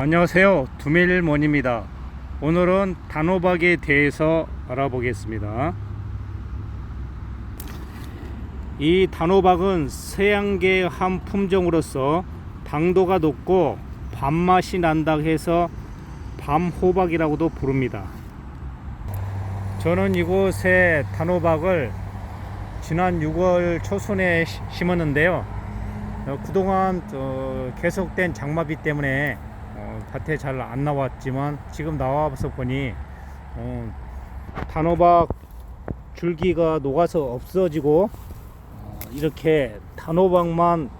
안녕하세요. 두밀몬입니다. 오늘은 단호박에 대해서 알아보겠습니다. 이 단호박은 서양계 한 품종으로서 당도가 높고 밥맛이 난다 해서 밤호박이라고도 부릅니다. 저는 이곳에 단호박을 지난 6월 초순에 시- 심었는데요. 어, 그동안 어, 계속된 장마비 때문에 어, 밭에 잘 안 나왔지만 지금 나와서 보니 어, 단호박 줄기가 녹아서 없어지고 어, 이렇게 단호박만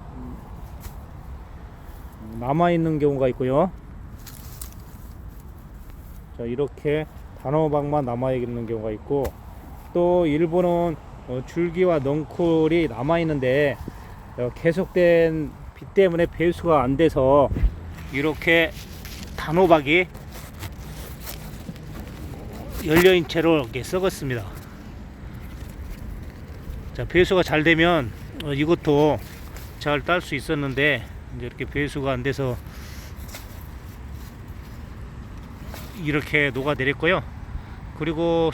남아 있는 경우가 있고요. 자 이렇게 단호박만 남아 있는 경우가 있고 또 일부는 어, 줄기와 넝쿨이 남아 있는데 어, 계속된 비 때문에 배수가 안 돼서 이렇게 단호박이 열려인 채로 이렇게 썩었습니다. 자, 배수가 잘 되면 어, 이것도 잘 딸 수 있었는데 이제 이렇게 배수가 안 돼서 이렇게 녹아내렸고요. 그리고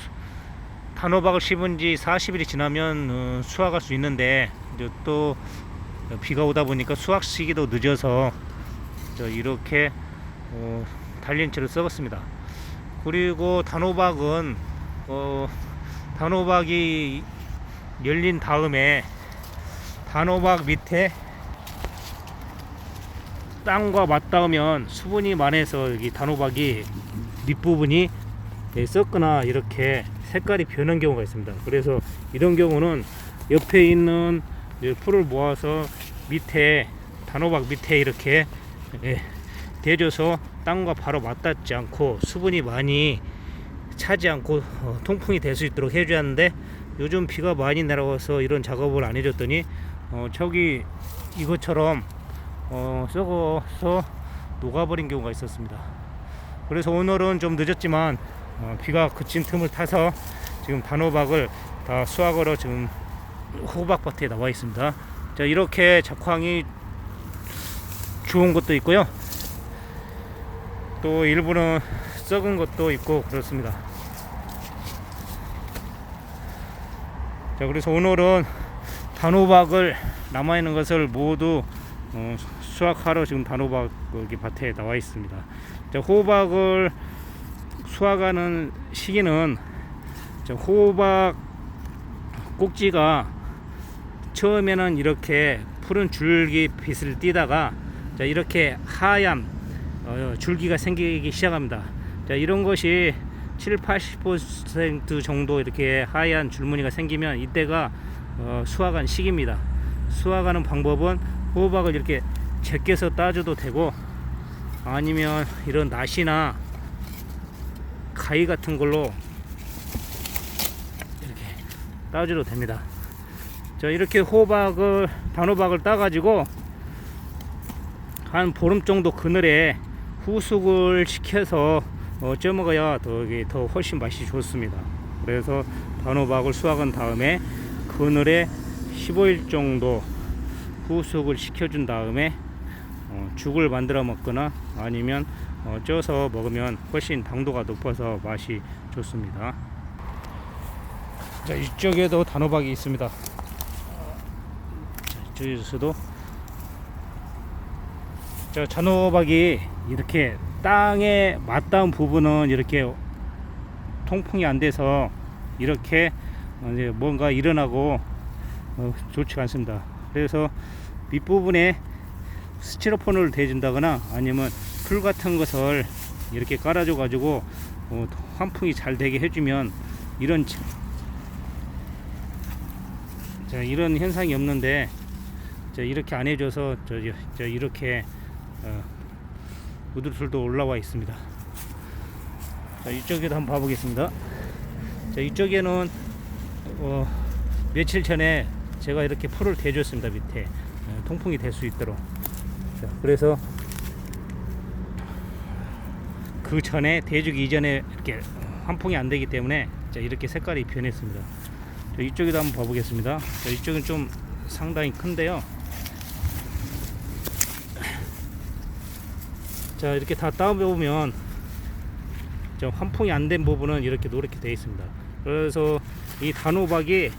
단호박을 심은 지 40일이 지나면 어, 수확할 수 있는데 또 비가 오다 보니까 수확 시기도 늦어서 저 이렇게 어, 달린 채로 썩었습니다. 그리고 단호박은 어, 단호박이 열린 다음에 단호박 밑에 땅과 맞닿으면 수분이 많아서 여기 단호박이 밑부분이 예, 썩거나 이렇게 색깔이 변한 경우가 있습니다. 그래서 이런 경우는 옆에 있는 이제 풀을 모아서 밑에 단호박 밑에 이렇게 예, 대줘서 땅과 바로 맞닿지 않고 수분이 많이 차지 않고 어, 통풍이 될 수 있도록 해줘야 하는데 요즘 비가 많이 내려와서 이런 작업을 안 해줬더니 어, 저기 이것처럼 어, 썩어서 녹아버린 경우가 있었습니다. 그래서 오늘은 좀 늦었지만 어, 비가 그친 틈을 타서 지금 단호박을 다 수확하러 지금 호박밭에 나와 있습니다. 자 이렇게 작황이 좋은 것도 있고요. 또 일부는 썩은 것도 있고 그렇습니다. 자 그래서 오늘은 단호박을 남아 있는 것을 모두 어, 수확하러 지금 단호박 밭에 나와 있습니다. 자 호박을 수확하는 시기는 자, 호박 꼭지가 처음에는 이렇게 푸른 줄기 빛을 띠다가 자, 이렇게 하얀 어, 줄기가 생기기 시작합니다. 자, 이런 것이 7, 80% 정도 이렇게 하얀 줄무늬가 생기면 이때가 어, 수확한 시기입니다. 수확하는 방법은 호박을 이렇게 제껴서 따줘도 되고 아니면 이런 낫이나 가위 같은 걸로 이렇게 따줘도 됩니다. 자 이렇게 호박을 단호박을 따가지고 한 보름 정도 그늘에 후숙을 시켜서 어, 쪄먹어야 더, 이게 더 훨씬 맛이 좋습니다. 그래서 단호박을 수확한 다음에 그늘에 15일 정도 후숙을 시켜준 다음에 어, 죽을 만들어 먹거나 아니면 어, 쪄서 먹으면 훨씬 당도가 높아서 맛이 좋습니다. 자 이쪽에도 단호박이 있습니다. 자, 이쪽에서도 저 단호박이 이렇게 땅에 맞닿은 부분은 이렇게 통풍이 안 돼서 이렇게 어, 이제 뭔가 일어나고 어, 좋지가 않습니다. 그래서 밑부분에 스티로폼을 대준다거나 아니면 풀 같은 것을 이렇게 깔아줘 가지고 어, 환풍이 잘 되게 해주면 이런 자, 자, 이런 현상이 없는데 자, 이렇게 안 해줘서 저, 저 이렇게 어, 우들술도 올라와 있습니다. 자, 이쪽에도 한번 봐보겠습니다. 자, 이쪽에는 어, 며칠 전에 제가 이렇게 풀을 대줬습니다 밑에 어, 통풍이 될 수 있도록. 자, 그래서 그 전에 대주기 이전에 이렇게 환풍이 안 되기 때문에 자, 이렇게 색깔이 변했습니다. 자, 이쪽에도 한번 봐보겠습니다. 자, 이쪽은 좀 상당히 큰데요. 자 이렇게 다 따보면 좀 환풍이 안 된 부분은 이렇게 노랗게 되어 있습니다. 그래서 이 단호박이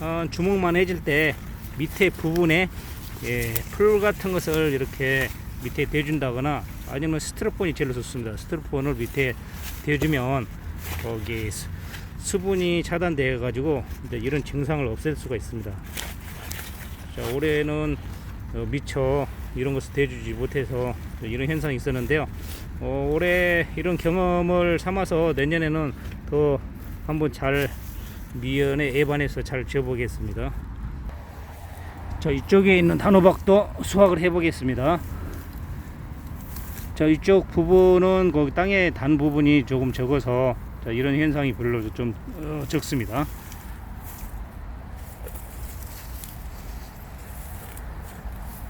어, 주먹만 해질 때 밑에 부분에 예, 풀 같은 것을 이렇게 밑에 대준다거나 아니면 스티로폼이 제일 좋습니다. 스티로폼을 밑에 대주면 거기 수- 수분이 차단되어 가지고 이런 증상을 없앨 수가 있습니다. 자, 올해는 어, 미처 이런 것을 대주지 못해서 이런 현상이 있었는데요. 어, 올해 이런 경험을 삼아서 내년에는 더 한번 잘 미연에 애반해서 잘 지어보겠습니다. 자 이쪽에 있는 단호박도 수확을 해보겠습니다. 자 이쪽 부분은 거기 땅에 단 부분이 조금 적어서 자, 이런 현상이 별로 좀 어, 적습니다.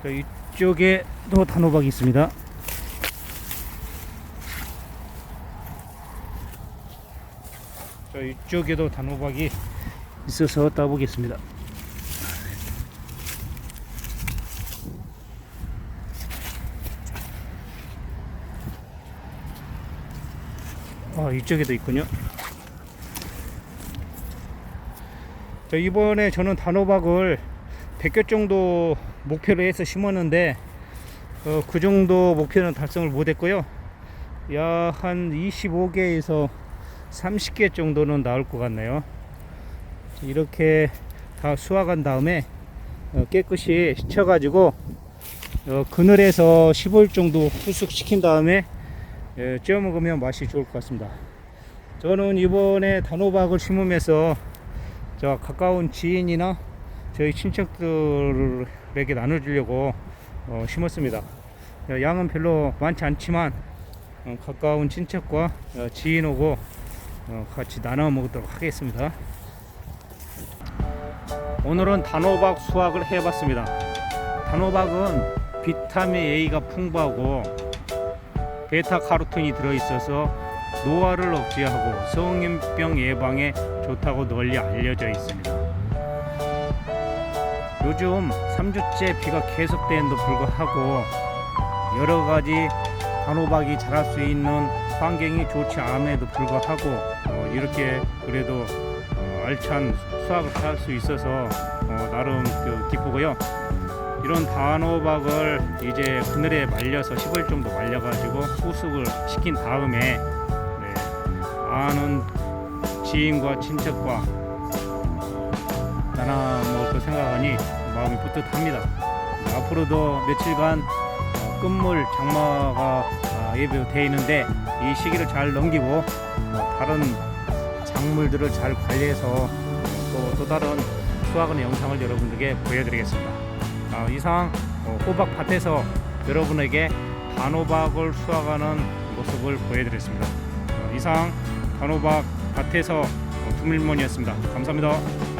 자, 이쪽에도 단호박이 있습니다. 자, 이쪽에도 단호박이 있어서 따보겠습니다. 아, 이쪽에도 있군요. 자, 이번에 저는 단호박을 100개 정도 목표로 해서 심었는데 어, 그 정도 목표는 달성을 못했고요. 약 한 25개에서 30개 정도는 나올 것 같네요. 이렇게 다 수확한 다음에 어, 깨끗이 씻어가지고 어, 그늘에서 15일 정도 후숙 시킨 다음에 예, 쪄 먹으면 맛이 좋을 것 같습니다. 저는 이번에 단호박을 심으면서 저 가까운 지인이나 저희 친척들에게 나눠주려고 어, 심었습니다. 어, 양은 별로 많지 않지만 어, 가까운 친척과 어, 지인하고 어, 같이 나눠 먹도록 하겠습니다. 오늘은 단호박 수확을 해봤습니다. 단호박은 비타민 A가 풍부하고 베타카로틴이 들어있어서 노화를 억제하고 성인병 예방에 좋다고 널리 알려져 있습니다. 요즘 3주째 비가 계속되는데도 불구하고 여러 가지 단호박이 자랄 수 있는 환경이 좋지 않음에도 불구하고 어, 이렇게 그래도 어, 알찬 수확을 할 수 있어서 어, 나름 그 기쁘고요. 이런 단호박을 이제 그늘에 말려서 10일 정도 말려가지고 후숙을 시킨 다음에 네, 아는 지인과 친척과 나눠 먹을 거 생각하니 마음이 뿌듯합니다. 앞으로도 며칠간 어, 끝물 장마가 아, 예보되어 있는데 이 시기를 잘 넘기고 어, 다른 작물들을 잘 관리해서 또, 또 다른 수확하는 영상을 여러분들에게 보여드리겠습니다. 아, 이상 어, 호박 밭에서 여러분에게 단호박을 수확하는 모습을 보여드렸습니다. 어, 이상 단호박 밭에서 어, 두밀몬이었습니다. 감사합니다.